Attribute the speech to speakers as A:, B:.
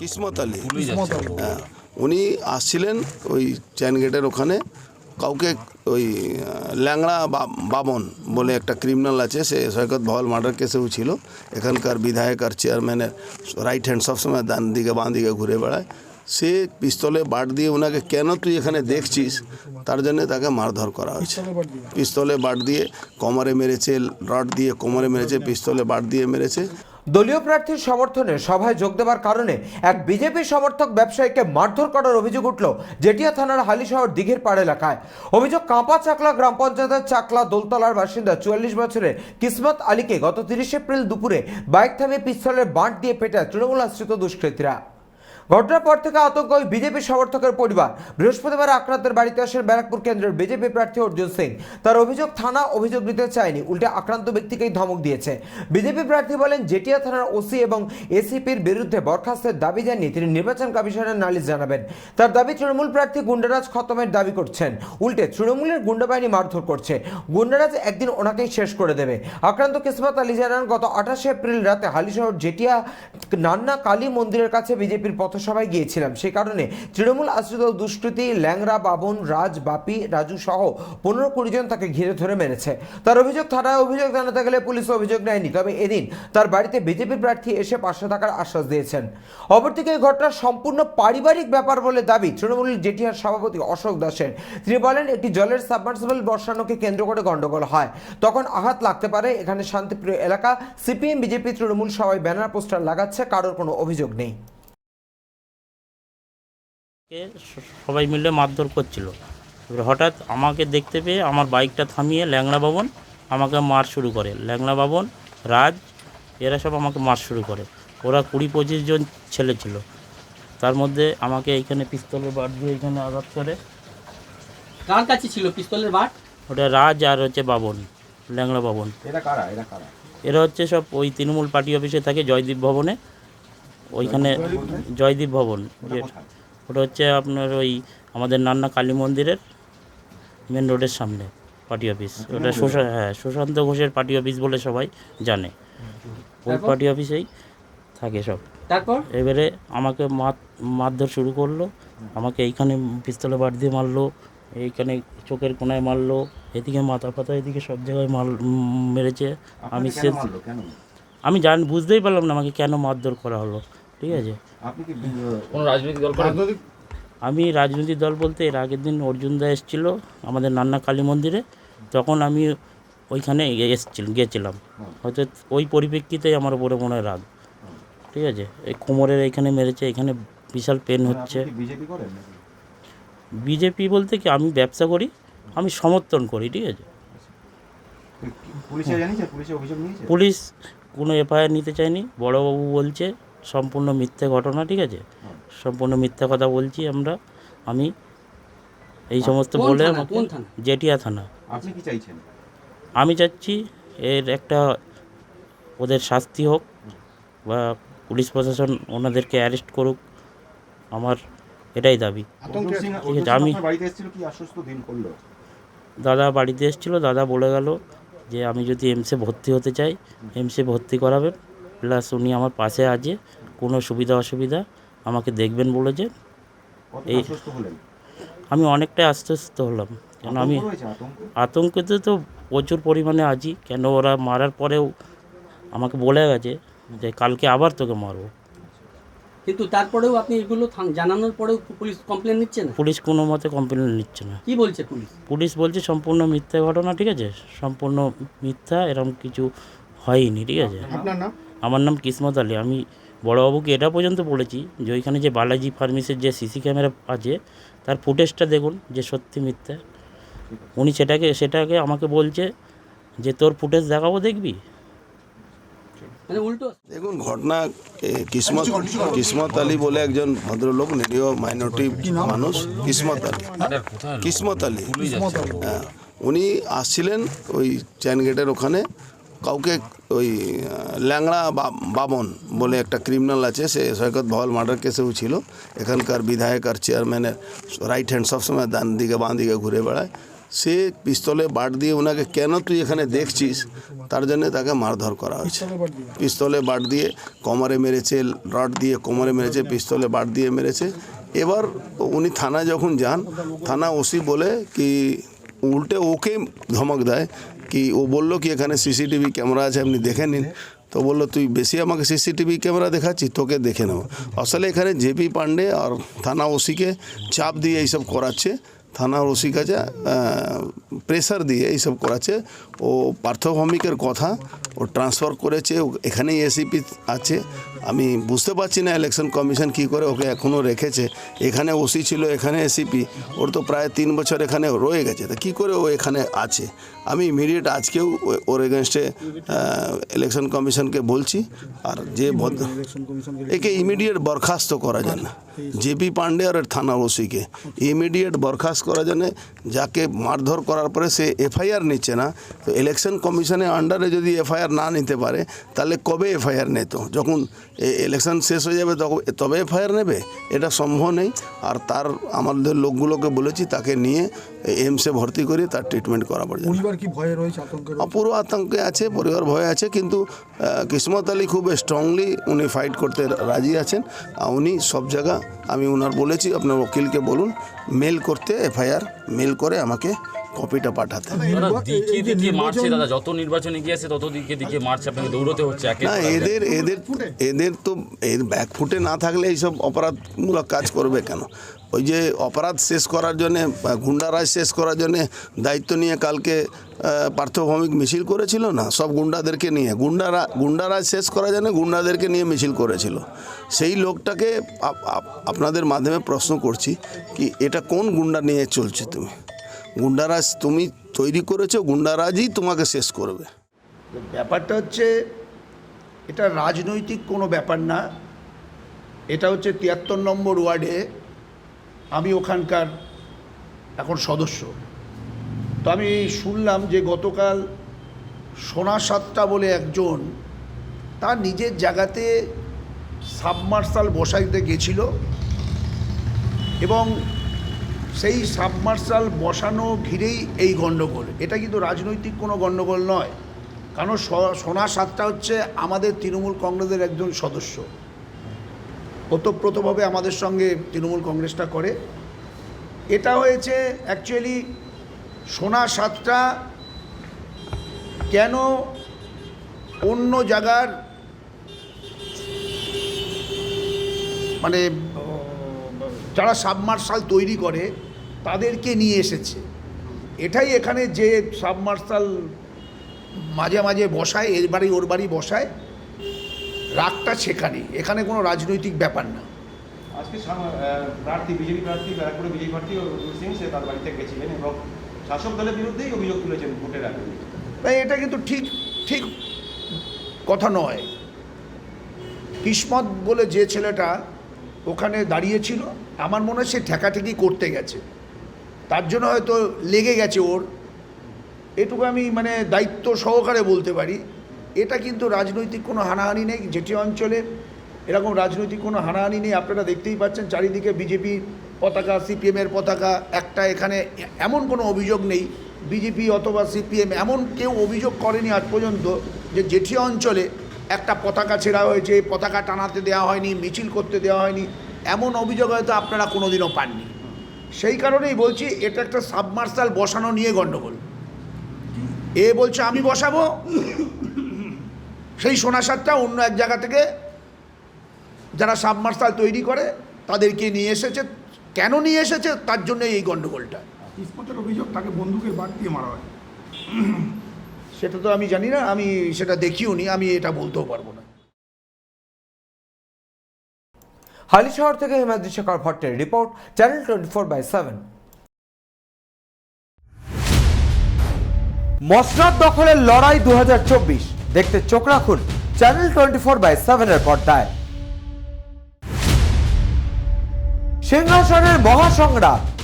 A: কিসমত আলী হ্যাঁ উনি আসছিলেন ওই চ্যান গেটের ওখানে কাউকে ওই ল্যাংড়া বাবন বলে একটা ক্রিমিনাল আছে সে সৈকত ভবল মার্ডার কেসেও ছিল এখানকার বিধায়ক আর চেয়ারম্যানের রাইট হ্যান্ড সবসময় ডান দিকে বাঁ দিকে ঘুরে বেড়ায় সে পিস্তলে বাট দিয়ে ওনাকে কেন তুই এখানে দেখছিস তার জন্য তাকে মারধর করা হয়েছে পিস্তলে বাট দিয়ে কোমরে মেরেছে রড দিয়ে কোমরে মেরেছে পিস্তলে বাট দিয়ে মেরেছে
B: দলীয় প্রার্থীর সমর্থনে সভায় যোগ দেওয়ার কারণে এক বিজেপি সমর্থক ব্যবসায়ীকে মারধর করার অভিযোগ উঠল জেটিয়া থানার হালিশহর দিঘির পাড় এলাকায় অভিযোগ কাঁপা চাকলা গ্রাম পঞ্চায়েতের চাকলা দোলতলার বাসিন্দা চুয়াল্লিশ বছরের কিসমত আলীকে গত তিরিশ এপ্রিল দুপুরে বাইক থামিয়ে পিস্তলের বাঁট দিয়ে পেটায় তৃণমূল আশ্রিত দুষ্কৃতীরা ঘটনার পর থেকে আতঙ্ক ওই বিজেপি সমর্থকের পরিবার বৃহস্পতিবার আক্রান্তের বাড়িতে আসেন ব্যারাকপুর কেন্দ্রের বিজেপি প্রার্থী অর্জুন সিং তার অভিযোগ থানা অভিযোগ নিতে চায়নি উল্টে আক্রান্ত ব্যক্তিকেই ধমক দিয়েছে বিজেপি প্রার্থী বলেন জেটিয়া থানার ওসি এবং এসিপির বিরুদ্ধে বরখাস্তের দাবি জানিয়ে তিনি নির্বাচন কমিশনের নালিশ জানাবেন তার দাবি তৃণমূল প্রার্থী গুন্ডারাজ খতমের দাবি করছেন উল্টে তৃণমূলের গুন্ডাবাহিনী মারধর করছে গুন্ডারাজ একদিন ওনাকেই শেষ করে দেবে আক্রান্ত কিসমত আলী জানান গত আঠাশে এপ্রিল রাতে হালিশহর জেটিয়া নান্না কালী মন্দিরের কাছে বিজেপির পথ সবাই গিয়েছিলাম সে কারণে তৃণমূল আশ্রিত দুষ্কৃতি ল্যাংরা বাবন রাজ বাপি রাজু সহ পনেরো কুড়ি জন তাকে ঘিরে ধরে মেরেছে তার অভিযোগ থানায় অভিযোগ জানাতে গেলে পুলিশ অভিযোগ নেয়নি তবে এদিন তার বাড়িতে বিজেপি প্রার্থী এসে পাশে থাকার আশ্বাস দিয়েছেন অপরদিকে ঘটনা সম্পূর্ণ পারিবারিক ব্যাপার বলে দাবি তৃণমূল জেঠিয়ার সভাপতি অশোক দাসের তিনি বলেন একটি জলের সাবমার্সিবল বর্ষানোকে কেন্দ্র করে গণ্ডগোল হয় তখন আঘাত লাগতে পারে এখানে শান্তিপ্রিয় এলাকা সিপিএম বিজেপি তৃণমূল সবাই ব্যানার পোস্টার লাগাচ্ছে কারোর কোনো অভিযোগ নেই
C: বাইককে সবাই মিলে মারধর করছিল এবার হঠাৎ আমাকে দেখতে পেয়ে আমার বাইকটা থামিয়ে ল্যাংড়া বাবন আমাকে মার শুরু করে ল্যাংড়া বাবন রাজ এরা সব আমাকে মার শুরু করে ওরা কুড়ি পঁচিশ জন ছেলে ছিল তার মধ্যে আমাকে এইখানে পিস্তলের বাট দিয়ে এখানে আঘাত করে
D: কার কাছে ছিল পিস্তলের বাট
C: ওটা রাজ আর হচ্ছে বাবন ল্যাংড়া বাবন
D: এরা কারা এরা কারা
C: এরা হচ্ছে সব ওই তৃণমূল পার্টি অফিসে থাকে জয়দীপ ভবনে ওইখানে জয়দীপ ভবন ওটা হচ্ছে আপনার ওই আমাদের নান্না কালী মন্দিরের মেন রোডের সামনে পার্টি আচ্ছা, অফিস ওটা সুশান্ত হ্যাঁ সুশান্ত ঘোষের পার্টি অফিস বলে সবাই জানে আচ্ছা। ওই পার্টি অফিসেই থাকে সব তারপর এবারে আমাকে মারধর শুরু করলো আমাকে এইখানে পিস্তলে বাট দিয়ে মারলো এইখানে চোখের কোনায় মারলো এদিকে মাথা ফাতা এদিকে সব জায়গায় মাল মেরেছে আমি সে আমি জান বুঝতেই পারলাম না আমাকে কেন মারধর করা হলো ঠিক আছে কোনো রাজনৈতিক দল আমি রাজনৈতিক দল বলতে এর আগের দিন অর্জুন দা এসেছিল আমাদের নান্না কালী মন্দিরে তখন আমি ওইখানে এসেছিলাম গিয়েছিলাম হয়তো ওই পরিপ্রেক্ষিতে আমার উপরে মনে হয় রাগ ঠিক আছে এই কোমরের এখানে মেরেছে এখানে বিশাল পেন মানে হচ্ছে বিজেপি বলতে কি আমি ব্যবসা করি আমি সমর্থন করি ঠিক আছে পুলিশ কোনো এফআইআর নিতে চায়নি বড়বাবু বলছে সম্পূর্ণ মিথ্যে ঘটনা ঠিক আছে সম্পূর্ণ মিথ্যে কথা বলছি আমরা আমি এই সমস্ত বলে জেটিয়া থানা
D: আপনি কি চাইছেন
C: আমি চাচ্ছি এর একটা ওদের শাস্তি হোক বা পুলিশ প্রশাসন ওনাদেরকে অ্যারেস্ট করুক আমার এটাই দাবি
D: ঠিক আছে আমি
C: দাদা বাড়িতে এসেছিলো দাদা বলে গেল যে আমি যদি এমসে ভর্তি হতে চাই এমসে ভর্তি করাবেন প্লাস উনি আমার পাশে আছে কোনো সুবিধা অসুবিধা আমাকে দেখবেন বলেছে এই আমি অনেকটাই আস্তে হলাম কেন আমি আতঙ্কিত তো প্রচুর পরিমাণে আছি কেন ওরা মারার পরেও আমাকে বলে গেছে যে কালকে আবার তোকে মারবো
D: কিন্তু তারপরেও আপনি এগুলো জানানোর পরেও পুলিশ কমপ্লেন নিচ্ছে না
C: পুলিশ কোনো মতে কমপ্লেন নিচ্ছে না
D: কি বলছে পুলিশ
C: পুলিশ বলছে সম্পূর্ণ মিথ্যা ঘটনা ঠিক আছে সম্পূর্ণ মিথ্যা এরকম কিছু হয়নি ঠিক আছে আপনার নাম আমার নাম কিসমত আলী আমি বড়বাবুকে এটা পর্যন্ত বলেছি যে ওইখানে যে বালাজি ফার্মেসির যে সিসি ক্যামেরা আছে তার ফুটেজটা দেখুন যে সত্যি মিথ্যা উনি সেটাকে সেটাকে আমাকে বলছে যে তোর ফুটেজ দেখাবো দেখবি
D: দেখুন ঘটনা কিসমত কিসমত আলী
A: বলে একজন ভদ্রলোক নিরীহ মাইনরিটি মানুষ কিসমত আলী কিসমত আলী হ্যাঁ, উনি আসছিলেন ওই চ্যান গেটের ওখানে কাউকে ওই ল্যাংড়া বামন বলে একটা ক্রিমিনাল আছে সে সৈকত ভবল মার্ডার কেসেও ছিল এখানকার বিধায়ক আর চেয়ারম্যানের রাইট হ্যান্ড সবসময় ডান দিকে বাঁ দিকে ঘুরে বেড়ায় সে পিস্তলে বাট দিয়ে ওনাকে কেন তুই এখানে দেখছিস তার জন্য তাকে মারধর করা হয়েছে পিস্তলে বাট দিয়ে কোমরে মেরেছে রড দিয়ে কোমরে মেরেছে পিস্তলে বাট দিয়ে মেরেছে এবার উনি থানা যখন যান থানা ওসি বলে কি উল্টে ওকে ধমক দেয় কি ও বললো কি এখানে সিসিটিভি ক্যামেরা আছে আপনি দেখে নিন তো বললো তুই বেশি আমাকে সিসিটিভি ক্যামেরা দেখাচ্ছি তোকে দেখে নেব আসলে এখানে জেপি পান্ডে আর থানা ওসিকে চাপ দিয়ে এইসব করাচ্ছে থানার ওসি কাছে প্রেসার দিয়ে এইসব করাচ্ছে ও পার্থভৌমিকের কথা ও ট্রান্সফার করেছে এখানেই এসিপি আছে আমি বুঝতে পারছি না ইলেকশন কমিশন কি করে ওকে এখনও রেখেছে এখানে ওসি ছিল এখানে এসিপি ওর তো প্রায় তিন বছর এখানে রয়ে গেছে তা কী করে ও এখানে আছে আমি ইমিডিয়েট আজকেও ওর এগেনস্টে ইলেকশন কমিশনকে বলছি আর যে একে ইমিডিয়েট বরখাস্ত করা যায় না জেপি পাণ্ডে আর থানা ওসিকে ইমিডিয়েট আচ্ছা। বরখাস্ত করা যায় যাকে মারধর করার পরে সে এফআইআর নিচ্ছে না তো ইলেকশন কমিশনের আন্ডারে যদি এফআইআর না নিতে পারে তাহলে কবে এফআইআর নিত যখন ইলেকশন শেষ হয়ে যাবে তখন তবে এফআইআর নেবে এটা সম্ভব নেই আর তার আমাদের লোকগুলোকে বলেছি তাকে নিয়ে এমসে ভর্তি করে তার ট্রিটমেন্ট করা পড়ে
D: কি ভয়ে রয়েছে আতঙ্কে
A: পুরো আতঙ্কে আছে পরিবার ভয়ে আছে কিন্তু কিসমত আলী খুব স্ট্রংলি উনি ফাইট করতে রাজি আছেন উনি সব জায়গা আমি ওনার বলেছি আপনার উকিলকে বলুন মেল করতে এফআইআর মেল করে আমাকে কপিটা পাঠাতে
D: মানে যত নির্বাচনে গিয়েছে তত দিকে দিকে মার্চ আপনাকে দৌড়তে হচ্ছে
A: না এদের এদের এদের তো এর ব্যাকফুটে না থাকলে এইসব অপরাধমূলক কাজ করবে কেন ওই যে অপরাধ শেষ করার জন্যে গুন্ডারাজ শেষ করার জন্যে দায়িত্ব নিয়ে কালকে পার্থভৌমিক মিছিল করেছিল না সব গুন্ডাদেরকে নিয়ে গুন্ডারা গুন্ডারাজ শেষ করার জন্য গুন্ডাদেরকে নিয়ে মিছিল করেছিল সেই লোকটাকে আপনাদের মাধ্যমে প্রশ্ন করছি কি এটা কোন গুন্ডা নিয়ে চলছে তুমি গুন্ডারাজ তুমি তৈরি করেছো গুন্ডারাজই তোমাকে শেষ করবে
E: ব্যাপারটা হচ্ছে এটা রাজনৈতিক কোনো ব্যাপার না এটা হচ্ছে তিয়াত্তর নম্বর ওয়ার্ডে আমি ওখানকার এখন সদস্য তো আমি শুনলাম যে গতকাল সোনা সাতটা বলে একজন তার নিজের জায়গাতে সাবমার্সাল বসাইতে গেছিল এবং সেই সাবমার্সাল বসানো ঘিরেই এই গণ্ডগোল এটা কিন্তু রাজনৈতিক কোনো গণ্ডগোল নয় কারণ সোনা সাতটা হচ্ছে আমাদের তৃণমূল কংগ্রেসের একজন সদস্য ওতপ্রোতভাবে আমাদের সঙ্গে তৃণমূল কংগ্রেসটা করে এটা হয়েছে অ্যাকচুয়ালি সোনা সাতটা কেন অন্য জায়গার মানে যারা সাবমার্শাল তৈরি করে তাদেরকে নিয়ে এসেছে এটাই এখানে যে সাবমার্শাল মাঝে মাঝে বসায় এর বাড়ি ওর বাড়ি বসায় রাগটা সেখানে এখানে কোনো রাজনৈতিক ব্যাপার না
D: আজকে প্রার্থী বিজেপি প্রার্থী ব্যারাকপুরে বিজেপি প্রার্থী অরুণ সিং সে তার বাড়িতে গেছিলেন এবং শাসক দলের বিরুদ্ধেই অভিযোগ তুলেছেন ভোটের আগে
E: তাই এটা কিন্তু ঠিক ঠিক কথা নয় কিসমত বলে যে ছেলেটা ওখানে দাঁড়িয়েছিল আমার মনে হয় সে ঠেকাঠেকি করতে গেছে তার জন্য হয়তো লেগে গেছে ওর এটুকু আমি মানে দায়িত্ব সহকারে বলতে পারি এটা কিন্তু রাজনৈতিক কোনো হানাহানি নেই যেটি অঞ্চলে এরকম রাজনৈতিক কোনো হানাহানি নেই আপনারা দেখতেই পাচ্ছেন চারিদিকে বিজেপি পতাকা সিপিএমের পতাকা একটা এখানে এমন কোনো অভিযোগ নেই বিজেপি অথবা সিপিএম এমন কেউ অভিযোগ করেনি আজ পর্যন্ত যে জেঠিয়া অঞ্চলে একটা পতাকা ছেঁড়া হয়েছে পতাকা টানাতে দেওয়া হয়নি মিছিল করতে দেওয়া হয়নি এমন অভিযোগ হয়তো আপনারা কোনোদিনও পাননি সেই কারণেই বলছি এটা একটা সাবমার্সাল বসানো নিয়ে গণ্ডগোল এ বলছে আমি বসাবো সেই সোনা সারটা অন্য এক জায়গা থেকে যারা সাবমার্সাল তৈরি করে তাদেরকে নিয়ে এসেছে কেন নিয়ে এসেছে তার জন্য এই গণ্ডগোলটা
D: ইস্পাতের অভিযোগ তাকে বন্দুকের বাদ দিয়ে মারা হয়
E: সেটা তো আমি জানি না আমি সেটা দেখিও নি আমি এটা বলতেও পারবো না
F: হালিশহর থেকে হেমাদ্রি শেখর ভট্টের report channel twenty four by seven মসনাদ দখলের লড়াই দু হাজার চব্বিশ দেখতে চোখ রাখুন চ্যানেল টোয়েন্টি ফোর বাই সেভেনের পর্দায় সিংহাসনের মহাসংগ্রাম